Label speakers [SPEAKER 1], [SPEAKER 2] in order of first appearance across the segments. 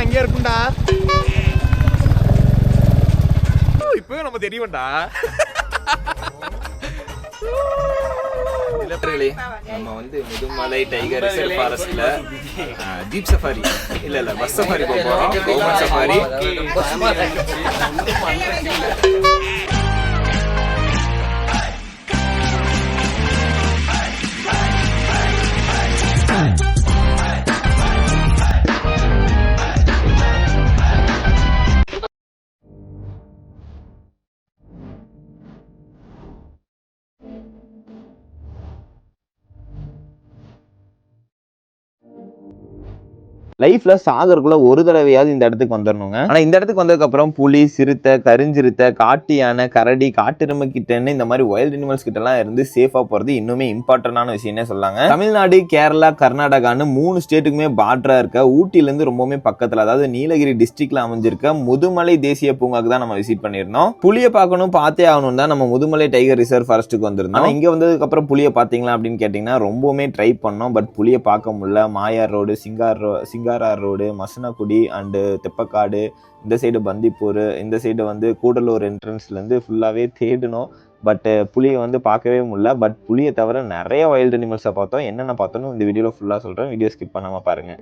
[SPEAKER 1] நான் இங்கே இருக்கும்டா. இப்பவே நம்ம தெரியும்டா.
[SPEAKER 2] நம்ம வந்து முதுமலை டைகர் ரிசர்வ் ஃபாரஸ்ட்ல ஜீப் சஃபாரி. இல்ல இல்ல பஸ் சஃபாரி போக போறோம். சஃபாரி.
[SPEAKER 3] லைஃப்ல சாகருக்குள்ள ஒரு தடவையாவது இந்த இடத்துக்கு வந்துடணுங்க ஆனா இந்த இடத்துக்கு வந்ததுக்கு அப்புறம் புலி சிறுத்தை கருஞ்சிறுத்தை காட்டு யானை கரடி காட்டெருமை கிட்டன்னு இந்த மாதிரி வைல்ட் அனிமல்ஸ் கிட்ட எல்லாம் இருந்து சேஃபா போறது இன்னுமே இம்பார்ட்டன்டான விஷயம்னே சொல்லாங்க தமிழ்நாடு கேரளா கர்நாடகான்னு மூணு ஸ்டேட்டுக்குமே பார்டரா இருக்க ஊட்டில இருந்து ரொம்பவுமே பக்கத்துல அதாவது நீலகிரி டிஸ்ட்ரிக்ட்ல அமைஞ்சிருக்க முதுமலை தேசிய பூங்காக்கு தான் நம்ம விசிட் பண்ணியிருந்தோம். புலியை பார்க்கணும் பார்த்தே ஆகணும் தான் நம்ம முதுமலை டைகர் ரிசர்வ் ஃபாரஸ்ட்டுக்கு வந்திருந்தோம். இங்க வந்ததுக்கு அப்புறம் புலியை பாத்தீங்களா அப்படின்னு கேட்டீங்கன்னா ரொம்பவுமே ட்ரை பண்ணோம். பட் புலியை பார்க்க முடியல. மாயார் ரோடு சிங்கார் ரோ சிங்காரார் ரோடு மசனக்குடி அண்டு தெப்பக்காடு இந்த சைடு பந்திப்பூர் இந்த சைடு வந்து கூடலூர் என்ட்ரன்ஸ்லேருந்து ஃபுல்லாகவே தேடினோம் பட் புலியை வந்து பார்க்கவே முடியல. பட் புலியை தவிர நிறைய வைல்டு அனிமல்ஸை பார்த்தோம். என்னென்ன பார்த்தோன்னு இந்த வீடியோவில் ஃபுல்லாக சொல்கிறேன் வீடியோ ஸ்கிப் பண்ணாமல் பாருங்கள்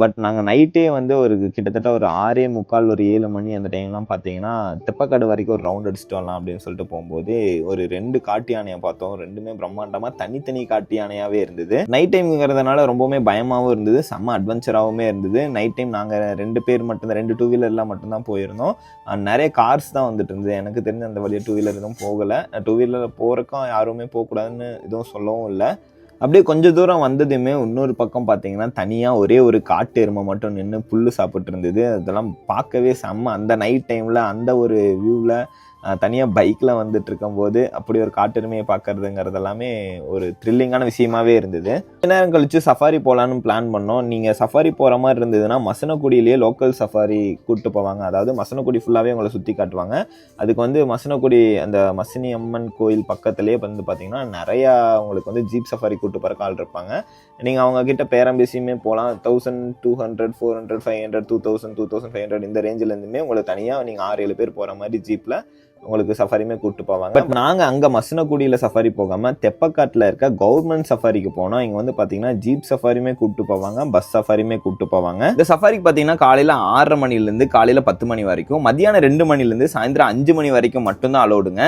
[SPEAKER 3] பட் நாங்கள் நைட்டே வந்து ஒரு கிட்டத்தட்ட ஒரு ஆறே முக்கால் ஒரு ஏழு மணி அந்த டைம்லாம் பார்த்தீங்கன்னா தெப்பக்காடு வரைக்கும் ஒரு ரவுண்ட் அடிச்சுட்டு வரலாம் அப்படின்னு சொல்லிட்டு போகும்போது ஒரு ரெண்டு காட்டு யானையை பார்த்தோம். ரெண்டுமே பிரம்மாண்டமாக தனித்தனி காட்டு யானையாகவே இருந்தது. நைட் டைம்ங்கிறதுனால ரொம்பவுமே பயமாகவும் இருந்தது செம்ம அட்வென்ச்சராகவுமே இருந்தது. நைட் டைம் நாங்கள் ரெண்டு பேர் மட்டும் ரெண்டு டூ வீலர்லாம் மட்டும்தான் போயிருந்தோம். நிறைய கார்ஸ் தான் வந்துட்டு இருந்தது. எனக்கு தெரிஞ்ச அந்த வழியாக டூ வீலர் எதுவும் போகலை. டூ வீலரில் போகிறக்கும் யாருமே போகக்கூடாதுன்னு எதுவும் சொல்லவும் இல்லை. அப்படியே கொஞ்ச தூரம் வந்ததுமே இன்னொரு பக்கம் பார்த்தீங்கன்னா தனியாக ஒரே ஒரு காட்டு எருமை மட்டும் நின்று புல்லு சாப்பிட்டு இருந்தது. அதெல்லாம் பார்க்கவே செம்ம. அந்த நைட் டைமில் அந்த ஒரு வியூவில் தனியாக பைக்கில் வந்துட்டு இருக்கும்போது அப்படி ஒரு காட்டெருமையை பார்க்கறதுங்கிறதெல்லாமே ஒரு த்ரில்லிங்கான விஷயமாவே இருந்தது. கொஞ்ச நேரம் கழிச்சு சஃபாரி போகலான்னு பிளான் பண்ணோம். நீங்கள் சஃபாரி போகிற மாதிரி இருந்ததுன்னா மசனக்குடியிலேயே லோக்கல் சஃபாரி கூப்பிட்டு போவாங்க. அதாவது மசனக்குடி ஃபுல்லாகவே உங்களை சுற்றி காட்டுவாங்க. அதுக்கு வந்து மசனக்குடி அந்த மசினி அம்மன் கோயில் பக்கத்துலேயே வந்து பார்த்தீங்கன்னா நிறையா உங்களுக்கு வந்து ஜீப் சஃபாரி கூப்பிட்டு போகிற ஆள் இருப்பாங்க. நீங்கள் அவங்கக்கிட்ட பேரம்பேசியுமே பேரம் பேசியுமே போகலாம் thousand two hundred four hundred five hundred two thousand two thousand five hundred இந்த ரேஞ்சிலேருந்துமே உங்களுக்கு தனியாக நீங்கள் ஆறு ஏழு பேர் போகிற மாதிரி ஜீப்பில் உங்களுக்கு சஃபாரியுமே கூப்பிட்டு போவாங்க. பட் நாங்கள் அங்கே மசனக்குடியில் சஃபாரி போகாமல் தெப்பக்காட்டில் இருக்க கவர்மெண்ட் சஃபாரிக்கு போனோம் இங்கே வந்து பார்த்தீங்கன்னா ஜீப் சஃபாரியுமே கூப்பிட்டு போவாங்க பஸ் சஃபாரியுமே கூப்பிட்டு போவாங்க. இந்த சஃபாரிக்கு பார்த்தீங்கன்னா காலையில் ஆறரை மணிலேருந்து காலையில் பத்து மணி வரைக்கும் மத்தியானம் ரெண்டு மணிலேருந்து சாயந்தரம் அஞ்சு மணி வரைக்கும் மட்டும்தான் அலோடுங்க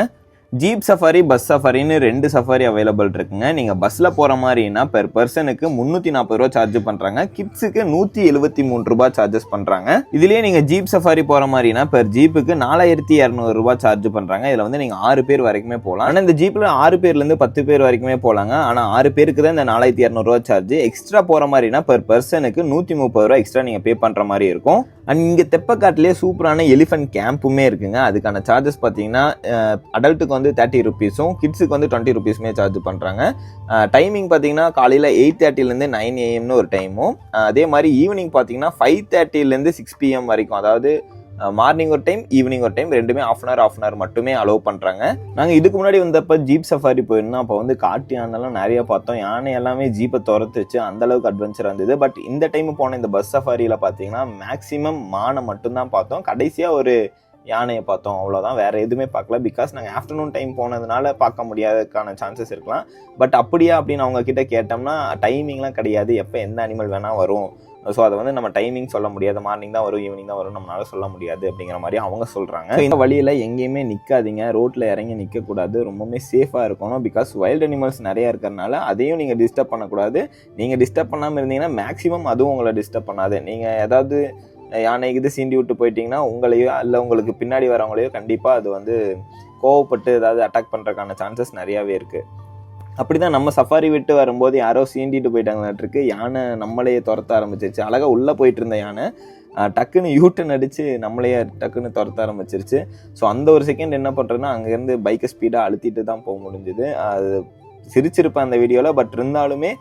[SPEAKER 3] ஜீப் சஃபாரி பஸ் சஃபாரின்னு ரெண்டு சஃபாரி அவைலபிள் இருக்குங்க. நீங்கள் பஸ்ஸில் போகிற மாதிரினா பெர் பர்சனுக்கு முந்நூற்றி நாற்பது ரூபா சார்ஜ் பண்ணுறாங்க கிட்ஸுக்கு நூற்றி எழுபத்தி மூணு ரூபா சார்ஜஸ் பண்ணுறாங்க இதுலேயே நீங்கள் ஜீப் சஃபாரி போகிற மாதிரினா பெர் ஜீப்புக்கு நாலாயிரத்தி இரநூறுபா சார்ஜ் பண்ணுறாங்க இதில் வந்து நீங்கள் ஆறு பேர் வரைக்குமே போகலாம். ஆனால் இந்த ஜீப்பில் ஆறு பேர்லேருந்து பத்து பேர் வரைக்குமே போகலாங்க. ஆனால் ஆறு பேருக்கு தான் இந்த நாலாயிரத்தி இரநூறுவா சார்ஜ் எக்ஸ்ட்ரா போகிற மாதிரினா பெர் பர்சனுக்கு நூற்றி முப்பது ரூபா எக்ஸ்ட்ரா நீங்கள் பே பண்ணுற மாதிரி இருக்கும். அண்ட் இங்கே தெப்பக்காட்டிலே சூப்பரான எலிஃபென்ட் கேம்புமே இருக்குங்க. அதுக்கான சார்ஜஸ் பார்த்தீங்கன்னா அடல்ட்டுக்கு வந்து தேர்ட்டி ருபீஸும் கிட்ஸுக்கு வந்து டுவெண்ட்டி ருபீஸுமே சார்ஜ் பண்ணுறாங்க டைமிங் பார்த்தீங்கன்னா காலையில் எயிட் தேர்ட்டிலேருந்து நைன் ஏஎம்னு ஒரு டைமும் அதே மாதிரி ஈவினிங் பார்த்தீங்கன்னா ஃபைவ் தேர்ட்டிலேருந்து சிக்ஸ் பிஎம் வரைக்கும் அதாவது மார்னிங் ஒரு டைம் ஈவினிங் ஒரு டைம் ரெண்டுமே half an hour half an hour மட்டுமே அலோவ் பண்ணுறாங்க நாங்கள் இதுக்கு முன்னாடி வந்தப்போ ஜீப் சஃபாரி போயிருந்தோம். அப்போ வந்து காட்டு யானைலாம் நிறைய பார்த்தோம். யானை எல்லாமே ஜீப்பை துரத்து வச்சு அந்தளவுக்கு அட்வென்ச்சர் இருந்தது. பட் இந்த டைம் போன இந்த பஸ் சஃபாரியில் பார்த்தீங்கன்னா மேக்ஸிமம் மானை மட்டும்தான் பார்த்தோம். கடைசியாக ஒரு யானையை பார்த்தோம். அவ்வளோதான் வேறு எதுவுமே பார்க்கல. பிகாஸ் நாங்கள் ஆஃப்டர்நூன் டைம் போனதுனால பார்க்க முடியாததுக்கான சான்சஸ் இருக்கலாம். பட் அப்படியா அப்படின்னு அவங்கக்கிட்ட கேட்டோம்னா டைமிங்லாம் கிடையாது. எப்போ எந்த அனிமல் வேணால் வரும். ஸோ அதை வந்து நம்ம டைமிங் சொல்ல முடியாது. மார்னிங் தான் வரும் ஈவினிங் தான் வரும் நம்மளால சொல்ல முடியாது அப்படிங்கிற மாதிரி அவங்க சொல்கிறாங்க இந்த வழியில் எங்கேயுமே நிற்காதீங்க ரோட்டில் இறங்கி நிற்கக்கூடாது ரொம்பவுமே சேஃபாக இருக்கணும். பிகாஸ் வைல்ட் அனிமல்ஸ் நிறையா இருக்கிறனால அதையும் நீங்கள் டிஸ்டர்ப் பண்ணக்கூடாது. நீங்கள் டிஸ்டர்ப் பண்ணாமல் இருந்தீங்கன்னா மேக்ஸிமம் அதுவும் உங்களை டிஸ்டர்ப் பண்ணாது. நீங்கள் ஏதாவது யானை இது சீண்டி விட்டு போயிட்டீங்கன்னா உங்களையோ இல்லை உங்களுக்கு பின்னாடி வரவங்களையோ கண்டிப்பாக அது வந்து கோவப்பட்டு ஏதாவது அட்டாக் பண்ணுறதுக்கான சான்சஸ் நிறையாவே இருக்குது அப்படி தான் நம்ம சஃபாரி விட்டு வரும்போது யாரோ சீண்டிட்டு போயிட்டாங்களாட்டிருக்கு யானை நம்மளையே துரத்த ஆரம்பிச்சிருச்சு. அழகாக உள்ளே போயிட்டு இருந்த யானை டக்குன்னு யூட்டன் அடித்து நம்மளையே டக்குன்னு துரத்த ஆரம்பிச்சிருச்சு. ஸோ அந்த ஒரு செகண்ட் என்ன பண்ணுறேன்னா அங்கேருந்து பைக்கை ஸ்பீடாக அழுத்திட்டு தான் போக முடிஞ்சுது. அது சிரிச்சிருப்பேன் அந்த வீடியோவில் பட் இருந்தாலுமே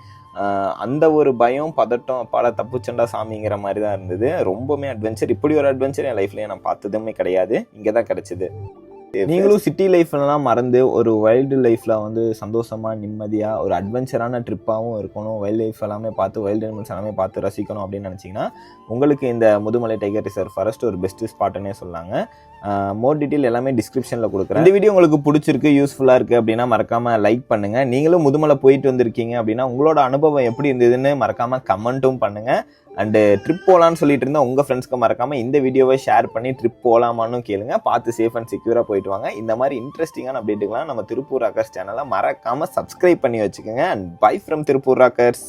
[SPEAKER 3] அந்த ஒரு பயம் பதட்டம் பல தப்புச்சண்டா சாமிங்கிற மாதிரி தான் இருந்தது. ரொம்பவுமே அட்வென்ச்சர் இப்படி ஒரு அட்வென்ச்சர் என் லைஃப்லேயே நான் பார்த்ததுமே கிடையாது. இங்கே தான் கிடச்சிது. நீங்களும் சிட்டி லைஃப்லாம் மறந்து ஒரு வைல்டு லைஃப்பில் வந்து சந்தோஷமாக நிம்மதியாக ஒரு அட்வென்ச்சரான ட்ரிப்பாகவும் இருக்கணும். வைல்ட் லைஃப் எல்லாமே பார்த்து வைல்டு அனிமல்ஸ் எல்லாமே பார்த்து ரசிக்கணும் அப்படின்னு நினச்சிங்கன்னா உங்களுக்கு இந்த முதுமலை டைகர் ரிசர்வ் ஃபாரஸ்ட் ஒரு பெஸ்ட் ஸ்பாட்டுன்னே சொல்லாங்க. மோர் டீட்டெயில் எல்லாமே டிஸ்கிரிப்ஷனில் கொடுக்குறேன். இந்த வீடியோ உங்களுக்கு பிடிச்சிருக்கு யூஸ்ஃபுல்லாக இருக்குது அப்படின்னா மறக்காமல் லைக் பண்ணுங்கள் நீங்களும் முதுமலை போயிட்டு வந்திருக்கீங்க அப்படின்னா உங்களோட அனுபவம் எப்படி இருந்ததுன்னு மறக்காமல் கமெண்ட்டும் பண்ணுங்க. அண்டு ட்ரிப் போகலான்னு சொல்லிட்டு இருந்தால் உங்கள் ஃப்ரெண்ட்ஸ்க்கு மறக்காமல் இந்த வீடியோவை ஷேர் பண்ணி ட்ரிப் போகலாமான்னு கேளுங்க. பார்த்து சேஃப் அண்ட் செக்யூராக போயிட்டு வாங்க. இந்த மாதிரி இன்ட்ரெஸ்டிங்கான அப்டேட்டுக்கெலாம் நம்ம திருப்பூர் ராக்கர்ஸ் சேனலை மறக்காமல் சப்ஸ்கிரைப் பண்ணி வச்சுக்கோங்க. And bye from Tiruppur rockers